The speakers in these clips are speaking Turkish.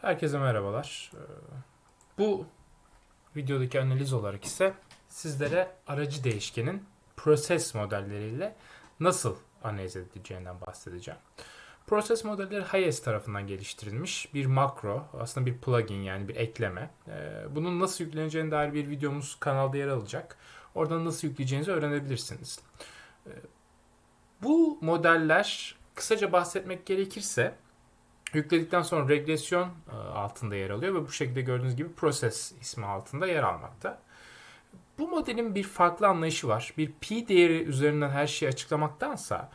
Herkese merhabalar. Ee, Bu videodaki analiz olarak ise sizlere aracı değişkenin proses modelleriyle nasıl analiz edileceğinden bahsedeceğim. Proses modelleri Hayes tarafından geliştirilmiş bir makro, aslında bir plugin yani bir ekleme. Ee, Bunun nasıl yükleneceğine dair bir videomuz kanalda yer alacak. Oradan nasıl yükleyeceğinizi öğrenebilirsiniz. Ee, Bu modeller kısaca bahsetmek gerekirse Yükledikten sonra regresyon e, altında yer alıyor ve bu şekilde gördüğünüz gibi proses ismi altında yer almakta. Bu modelin bir farklı anlayışı var. Bir pi değeri üzerinden her şeyi açıklamaktansa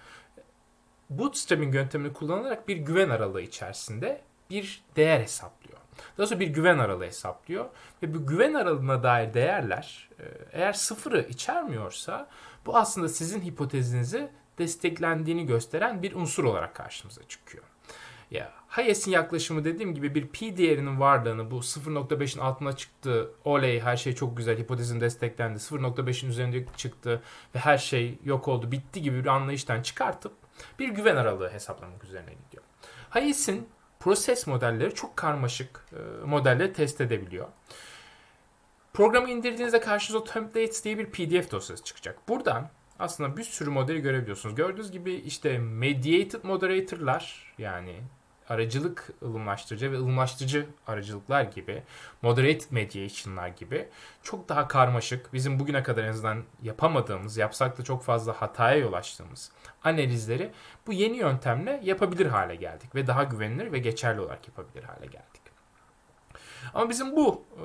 bootstrapping yöntemini kullanarak bir güven aralığı içerisinde bir değer hesaplıyor. Daha sonra bir güven aralığı hesaplıyor ve bu güven aralığına dair değerler e, eğer sıfırı içermiyorsa bu aslında sizin hipotezinizi desteklendiğini gösteren bir unsur olarak karşımıza çıkıyor. Ya Hayes'in yaklaşımı dediğim gibi bir pi değerinin varlığını bu 0.5'in altına çıktı. Oley her şey çok güzel hipotezin desteklendi. 0.5'in üzerinde çıktı ve her şey yok oldu bitti gibi bir anlayıştan çıkartıp bir güven aralığı hesaplamak üzerine gidiyor. Hayes'in proses modelleri çok karmaşık e, modelleri test edebiliyor. Programı indirdiğinizde karşınıza templates diye bir pdf dosyası çıkacak. Buradan aslında bir sürü modeli görebiliyorsunuz. Gördüğünüz gibi işte mediated moderator'lar yani aracılık ılımlaştırıcı ve ılımlaştırıcı aracılıklar gibi, moderated mediation'lar gibi çok daha karmaşık, bizim bugüne kadar en azından yapamadığımız, yapsak da çok fazla hataya yol açtığımız analizleri bu yeni yöntemle yapabilir hale geldik ve daha güvenilir ve geçerli olarak yapabilir hale geldik. Ama bizim bu e,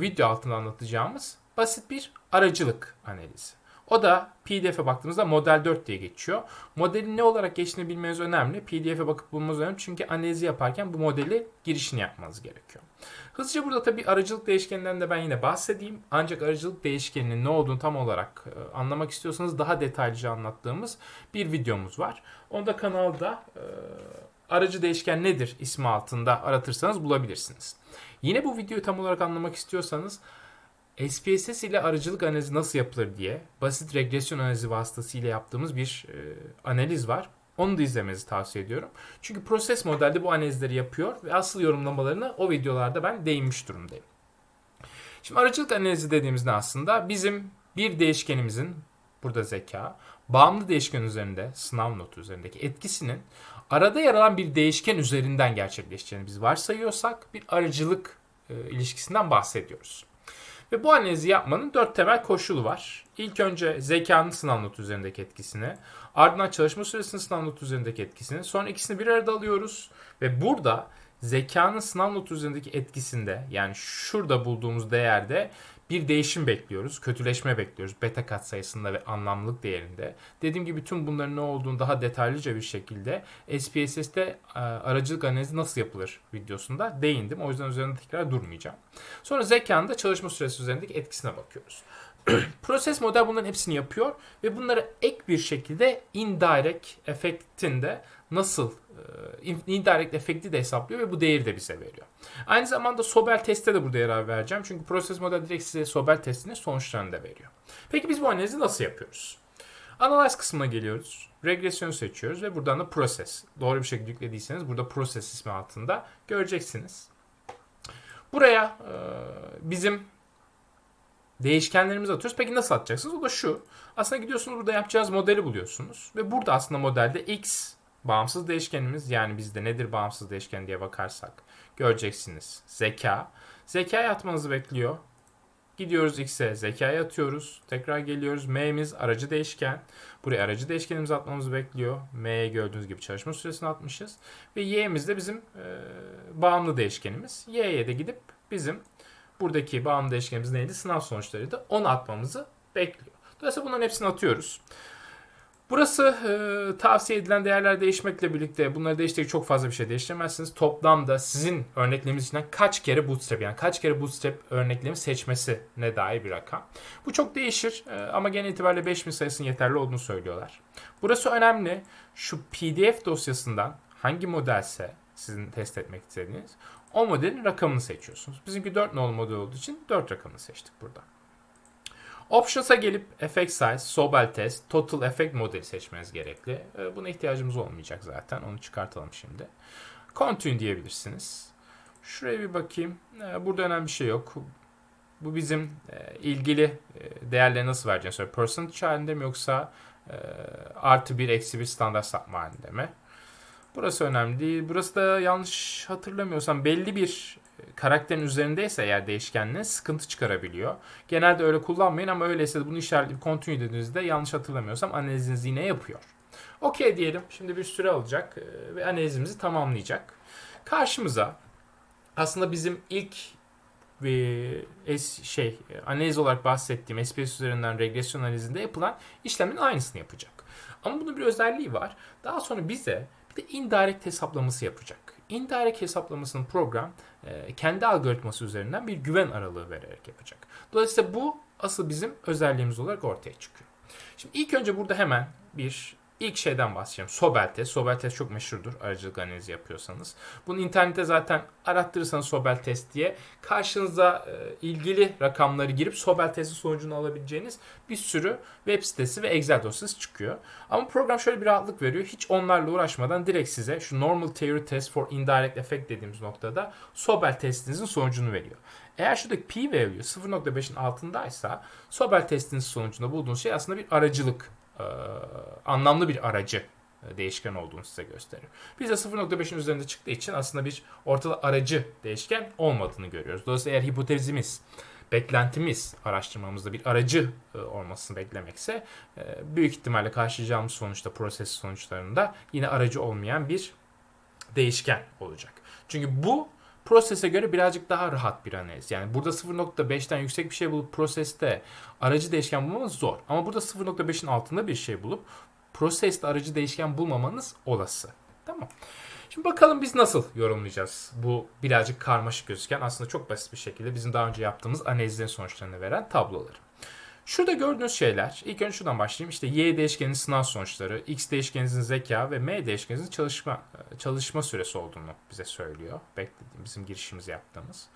video altında anlatacağımız basit bir aracılık analizi. O da PDF'e baktığımızda model 4 diye geçiyor. Modelin ne olarak geçtiğini bilmeniz önemli. PDF'e bakıp bulmanız önemli. Çünkü analizi yaparken bu modeli girişini yapmanız gerekiyor. Hızlıca burada tabii aracılık değişkeninden de ben yine bahsedeyim. Ancak aracılık değişkeninin ne olduğunu tam olarak e, anlamak istiyorsanız daha detaylıca anlattığımız bir videomuz var. Onu da kanalda e, aracı değişken nedir ismi altında aratırsanız bulabilirsiniz. Yine bu videoyu tam olarak anlamak istiyorsanız SPSS ile aracılık analizi nasıl yapılır diye basit regresyon analizi vasıtasıyla yaptığımız bir e, analiz var. Onu da izlemenizi tavsiye ediyorum. Çünkü proses modelde bu analizleri yapıyor ve asıl yorumlamalarını o videolarda ben değinmiş durumdayım. Şimdi aracılık analizi dediğimizde aslında bizim bir değişkenimizin burada zeka, bağımlı değişken üzerinde, sınav notu üzerindeki etkisinin arada yer alan bir değişken üzerinden gerçekleşeceğini biz varsayıyorsak bir aracılık e, ilişkisinden bahsediyoruz. Ve bu analizi yapmanın dört temel koşulu var. İlk önce zekanın sınav notu üzerindeki etkisini, ardından çalışma süresinin sınav notu üzerindeki etkisini, sonra ikisini bir arada alıyoruz ve burada zekanın sınav notu üzerindeki etkisinde yani şurada bulduğumuz değerde bir değişim bekliyoruz. Kötüleşme bekliyoruz. Beta katsayısında ve anlamlılık değerinde. Dediğim gibi tüm bunların ne olduğunu daha detaylıca bir şekilde SPSS'te e, aracılık analizi nasıl yapılır videosunda değindim. O yüzden üzerinde tekrar durmayacağım. Sonra zekanın da çalışma süresi üzerindeki etkisine bakıyoruz. Proses model bunların hepsini yapıyor ve bunları ek bir şekilde indirect efektinde nasıl e, indirect efekti de hesaplıyor ve bu değeri de bize veriyor. Aynı zamanda Sobel teste de burada yer vereceğim. Çünkü proses model direkt size Sobel testinin sonuçlarını da veriyor. Peki biz bu analizi nasıl yapıyoruz? Analyze kısmına geliyoruz. Regresyonu seçiyoruz ve buradan da proses. Doğru bir şekilde yüklediyseniz burada proses ismi altında göreceksiniz. Buraya e, bizim değişkenlerimizi atıyoruz. Peki nasıl atacaksınız? O da şu. Aslında gidiyorsunuz burada yapacağınız modeli buluyorsunuz. Ve burada aslında modelde x bağımsız değişkenimiz yani bizde nedir bağımsız değişken diye bakarsak göreceksiniz. Zeka. Zekaya atmanızı bekliyor. Gidiyoruz x'e zekaya atıyoruz. Tekrar geliyoruz. M'miz aracı değişken. Buraya aracı değişkenimizi atmamızı bekliyor. M'ye gördüğünüz gibi çalışma süresini atmışız. Ve y'miz de bizim e, bağımlı değişkenimiz. Y'ye de gidip bizim buradaki bağımlı değişkenimiz neydi? Sınav sonuçlarıydı. Onu atmamızı bekliyor. Dolayısıyla bunların hepsini atıyoruz. Burası e, tavsiye edilen değerler değişmekle birlikte bunları değiştirerek çok fazla bir şey değiştiremezsiniz. Toplamda sizin örneklemeniz içinden kaç kere bootstrap yani kaç kere bootstrap örneklemi seçmesi ne dair bir rakam. Bu çok değişir e, ama genel itibariyle 5000 sayısının yeterli olduğunu söylüyorlar. Burası önemli. Şu pdf dosyasından hangi modelse sizin test etmek istediğiniz o modelin rakamını seçiyorsunuz. Bizimki 4 nolu model olduğu için 4 rakamını seçtik burada. Options'a gelip effect size, Sobel test, total effect modeli seçmeniz gerekli. Buna ihtiyacımız olmayacak zaten. Onu çıkartalım şimdi. Continue diyebilirsiniz. Şuraya bir bakayım. Ee, Burada önemli bir şey yok. Bu bizim e, ilgili e, değerleri nasıl söylüyor. Percentage halinde mi yoksa e, artı bir eksi bir standart sapma halinde mi? Burası önemli değil. Burası da yanlış hatırlamıyorsam belli bir e, karakterin üzerindeyse eğer değişkenliğin sıkıntı çıkarabiliyor. Genelde öyle kullanmayın ama öyleyse de bunu işaretleyip continue dediğinizde yanlış hatırlamıyorsam analizinizi yine yapıyor. Okey diyelim. Şimdi bir süre alacak e, ve analizimizi tamamlayacak. Karşımıza aslında bizim ilk ve es, şey analiz olarak bahsettiğim SPS üzerinden regresyon analizinde yapılan işlemin aynısını yapacak. Ama bunun bir özelliği var. Daha sonra bize bir de indirect hesaplaması yapacak. Indirect hesaplamasının program e, kendi algoritması üzerinden bir güven aralığı vererek yapacak. Dolayısıyla bu asıl bizim özelliğimiz olarak ortaya çıkıyor. Şimdi ilk önce burada hemen bir ilk şeyden bahsedeceğim. Sobel test. Sobel test çok meşhurdur aracılık analizi yapıyorsanız. Bunu internette zaten arattırırsanız Sobel test diye karşınıza e, ilgili rakamları girip Sobel testin sonucunu alabileceğiniz bir sürü web sitesi ve Excel dosyası çıkıyor. Ama program şöyle bir rahatlık veriyor. Hiç onlarla uğraşmadan direkt size şu Normal Theory Test for Indirect Effect dediğimiz noktada Sobel testinizin sonucunu veriyor. Eğer şuradaki p-value 0.5'in altındaysa Sobel testinizin sonucunda bulduğunuz şey aslında bir aracılık e, anlamlı bir aracı e, değişken olduğunu size gösterir. De 0.5'in üzerinde çıktığı için aslında bir ortada aracı değişken olmadığını görüyoruz. Dolayısıyla eğer hipotezimiz, beklentimiz araştırmamızda bir aracı e, olmasını beklemekse büyük ihtimalle karşılayacağımız sonuçta proses sonuçlarında yine aracı olmayan bir değişken olacak. Çünkü bu prosese göre birazcık daha rahat bir analiz. Yani burada 0.5'ten yüksek bir şey bulup proseste aracı değişken bulmamız zor. Ama burada 0.5'in altında bir şey bulup proseste aracı değişken bulmamanız olası. Tamam. Şimdi bakalım biz nasıl yorumlayacağız bu birazcık karmaşık gözüken aslında çok basit bir şekilde bizim daha önce yaptığımız analizlerin sonuçlarını veren tabloları. Şurada gördüğünüz şeyler, ilk önce şuradan başlayayım. İşte y değişkeninin sınav sonuçları, x değişkeninizin zeka ve m değişkeninizin çalışma çalışma süresi olduğunu bize söylüyor. Beklediğim bizim girişimizi yaptığımız.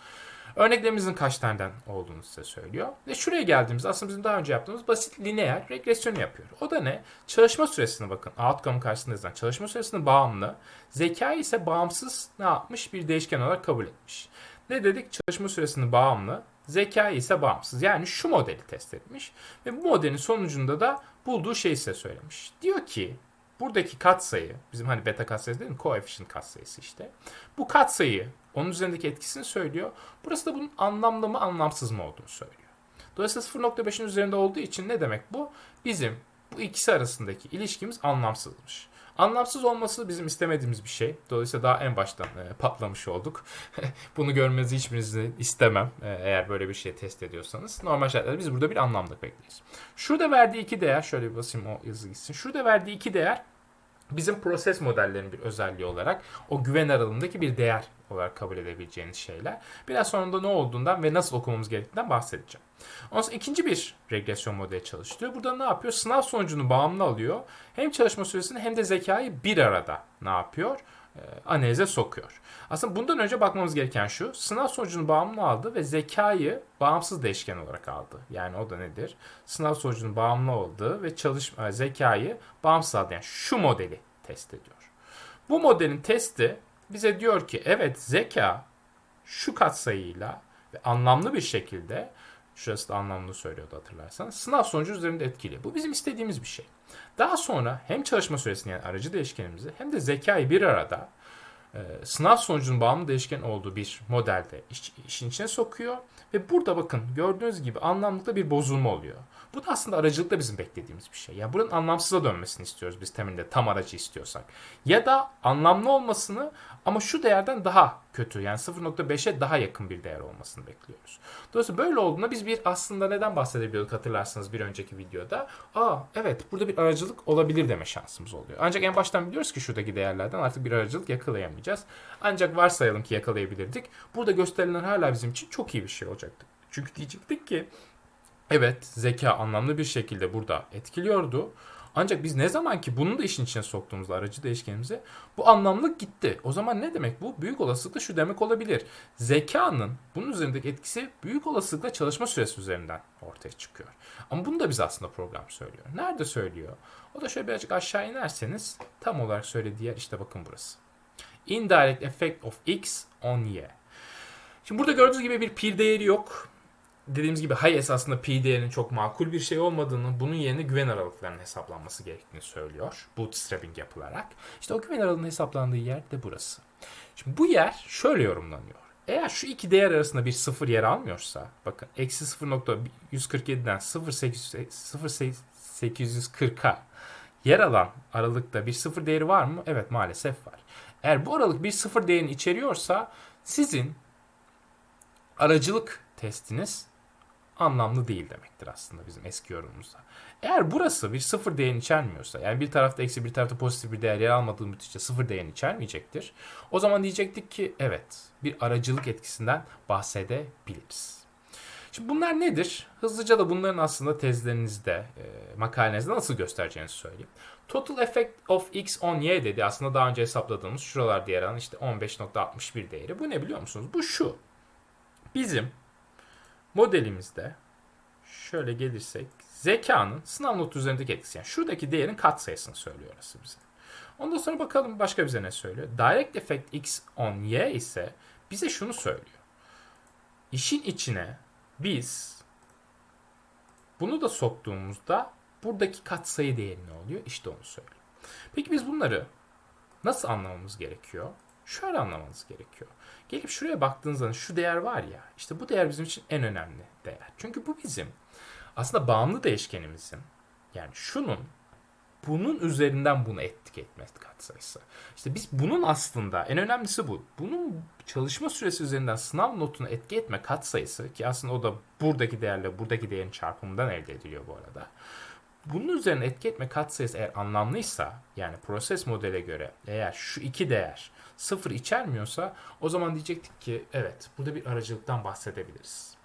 Örneklerimizin kaç taneden olduğunu size söylüyor. Ve şuraya geldiğimizde aslında bizim daha önce yaptığımız basit lineer regresyonu yapıyor. O da ne? Çalışma süresine bakın. Outcome karşısında yazan çalışma süresine bağımlı. Zeka ise bağımsız ne yapmış? Bir değişken olarak kabul etmiş. Ne dedik? Çalışma süresini bağımlı. Zeka ise bağımsız. Yani şu modeli test etmiş. Ve bu modelin sonucunda da bulduğu şeyi size söylemiş. Diyor ki buradaki katsayı, bizim hani beta katsayısı değil mi? Coefficient katsayısı işte. Bu katsayı onun üzerindeki etkisini söylüyor. Burası da bunun anlamlı mı anlamsız mı olduğunu söylüyor. Dolayısıyla 0.5'in üzerinde olduğu için ne demek bu? Bizim bu ikisi arasındaki ilişkimiz anlamsızmış. Anlamsız olması bizim istemediğimiz bir şey. Dolayısıyla daha en baştan e, patlamış olduk. Bunu görmenizi hiçbirinizi istemem e, eğer böyle bir şey test ediyorsanız. Normal şartlarda biz burada bir anlamlık bekliyoruz. Şurada verdiği iki değer, şöyle bir basayım o yazı gitsin. Şurada verdiği iki değer bizim proses modellerinin bir özelliği olarak o güven aralığındaki bir değer olarak kabul edebileceğiniz şeyler. Biraz sonra da ne olduğundan ve nasıl okumamız gerektiğinden bahsedeceğim. Ondan sonra ikinci bir regresyon modeli çalıştırıyor. Burada ne yapıyor? Sınav sonucunu bağımlı alıyor. Hem çalışma süresini hem de zekayı bir arada ne yapıyor? Ee, analize sokuyor. Aslında bundan önce bakmamız gereken şu. Sınav sonucunu bağımlı aldı ve zekayı bağımsız değişken olarak aldı. Yani o da nedir? Sınav sonucunu bağımlı aldı ve çalışma zekayı bağımsız aldı. Yani şu modeli test ediyor. Bu modelin testi bize diyor ki evet zeka şu katsayıyla ve anlamlı bir şekilde şurası da anlamlı söylüyordu hatırlarsanız sınav sonucu üzerinde etkili. Bu bizim istediğimiz bir şey. Daha sonra hem çalışma süresini yani aracı değişkenimizi hem de zekayı bir arada sınav sonucunun bağımlı değişken olduğu bir modelde iş, işin içine sokuyor. Ve burada bakın gördüğünüz gibi anlamlıkta bir bozulma oluyor. Bu da aslında aracılıkta bizim beklediğimiz bir şey. Yani buranın anlamsıza dönmesini istiyoruz biz temelinde tam aracı istiyorsak. Ya da anlamlı olmasını ama şu değerden daha kötü yani 0.5'e daha yakın bir değer olmasını bekliyoruz. Dolayısıyla böyle olduğunda biz bir aslında neden bahsedebiliyorduk hatırlarsanız bir önceki videoda. Aa evet burada bir aracılık olabilir deme şansımız oluyor. Ancak en baştan biliyoruz ki şuradaki değerlerden artık bir aracılık yakalayamayacağız. Ancak varsayalım ki yakalayabilirdik. Burada gösterilen hala bizim için çok iyi bir şey olacaktı. Çünkü diyecektik ki Evet zeka anlamlı bir şekilde burada etkiliyordu. Ancak biz ne zaman ki bunu da işin içine soktuğumuzda aracı değişkenimize bu anlamlık gitti. O zaman ne demek bu? Büyük olasılıkla şu demek olabilir. Zekanın bunun üzerindeki etkisi büyük olasılıkla çalışma süresi üzerinden ortaya çıkıyor. Ama bunu da biz aslında program söylüyor. Nerede söylüyor? O da şöyle birazcık aşağı inerseniz tam olarak söylediği yer işte bakın burası. Indirect effect of x on y. Şimdi burada gördüğünüz gibi bir pi değeri yok. Dediğimiz gibi hay esasında pi değerinin çok makul bir şey olmadığını, bunun yerine güven aralıklarının hesaplanması gerektiğini söylüyor. Bootstrapping yapılarak. İşte o güven aralığının hesaplandığı yer de burası. Şimdi bu yer şöyle yorumlanıyor. Eğer şu iki değer arasında bir sıfır yer almıyorsa, bakın eksi 0.147'den 0.840'a yer alan aralıkta bir sıfır değeri var mı? Evet maalesef var. Eğer bu aralık bir sıfır değerini içeriyorsa sizin aracılık testiniz anlamlı değil demektir aslında bizim eski yorumumuzda. Eğer burası bir sıfır değerini içermiyorsa yani bir tarafta eksi bir tarafta pozitif bir değer yer almadığı müddetçe sıfır değerini içermeyecektir. O zaman diyecektik ki evet bir aracılık etkisinden bahsedebiliriz. Şimdi bunlar nedir? Hızlıca da bunların aslında tezlerinizde, e, makalenizde nasıl göstereceğinizi söyleyeyim. Total effect of x on y dedi. Aslında daha önce hesapladığımız şuralarda yer alan işte 15.61 değeri. Bu ne biliyor musunuz? Bu şu. Bizim modelimizde şöyle gelirsek zekanın sınav notu üzerindeki etkisi. Yani şuradaki değerin katsayısını söylüyor orası bize. Ondan sonra bakalım başka bize ne söylüyor. Direct effect x on y ise bize şunu söylüyor. İşin içine biz bunu da soktuğumuzda buradaki katsayı değeri ne oluyor? İşte onu söylüyor. Peki biz bunları nasıl anlamamız gerekiyor? Şöyle anlamanız gerekiyor. Gelip şuraya baktığınız zaman şu değer var ya, işte bu değer bizim için en önemli değer. Çünkü bu bizim aslında bağımlı değişkenimizin yani şunun bunun üzerinden bunu ettik etme katsayısı. İşte biz bunun aslında en önemlisi bu. Bunun çalışma süresi üzerinden sınav notunu etki etme katsayısı ki aslında o da buradaki değerle buradaki değerin çarpımından elde ediliyor bu arada. Bunun üzerine etki etme katsayısı eğer anlamlıysa yani proses modele göre eğer şu iki değer sıfır içermiyorsa o zaman diyecektik ki evet burada bir aracılıktan bahsedebiliriz.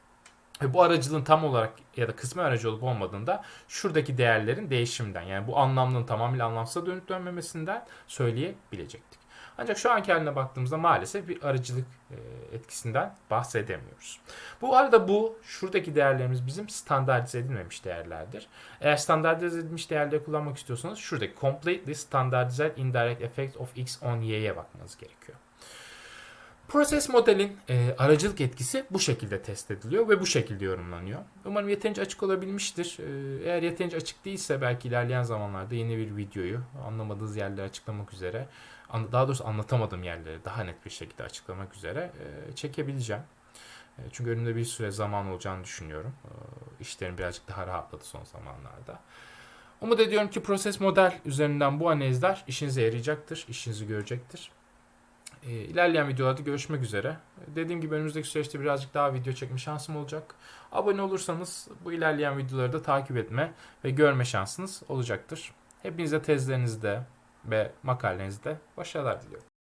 Ve bu aracılığın tam olarak ya da kısmi aracı olup olmadığında şuradaki değerlerin değişiminden yani bu anlamlının tamamıyla anlamsıza dönüp dönmemesinden söyleyebilecektik. Ancak şu anki haline baktığımızda maalesef bir aracılık e, etkisinden bahsedemiyoruz. Bu arada bu şuradaki değerlerimiz bizim standartize edilmemiş değerlerdir. Eğer standartize edilmiş değerleri kullanmak istiyorsanız şuradaki completely standardized indirect effect of x on y'ye bakmanız gerekiyor. Proses modelin e, aracılık etkisi bu şekilde test ediliyor ve bu şekilde yorumlanıyor. Umarım yeterince açık olabilmiştir. E, eğer yeterince açık değilse belki ilerleyen zamanlarda yeni bir videoyu anlamadığınız yerleri açıklamak üzere, daha doğrusu anlatamadığım yerleri daha net bir şekilde açıklamak üzere e, çekebileceğim. E, çünkü önümde bir süre zaman olacağını düşünüyorum. E, işlerim birazcık daha rahatladı son zamanlarda. Umut ediyorum ki proses model üzerinden bu analizler işinize yarayacaktır, işinizi görecektir. İlerleyen videolarda görüşmek üzere. Dediğim gibi önümüzdeki süreçte birazcık daha video çekme şansım olacak. Abone olursanız bu ilerleyen videoları da takip etme ve görme şansınız olacaktır. Hepinize tezlerinizde ve makalenizde başarılar diliyorum.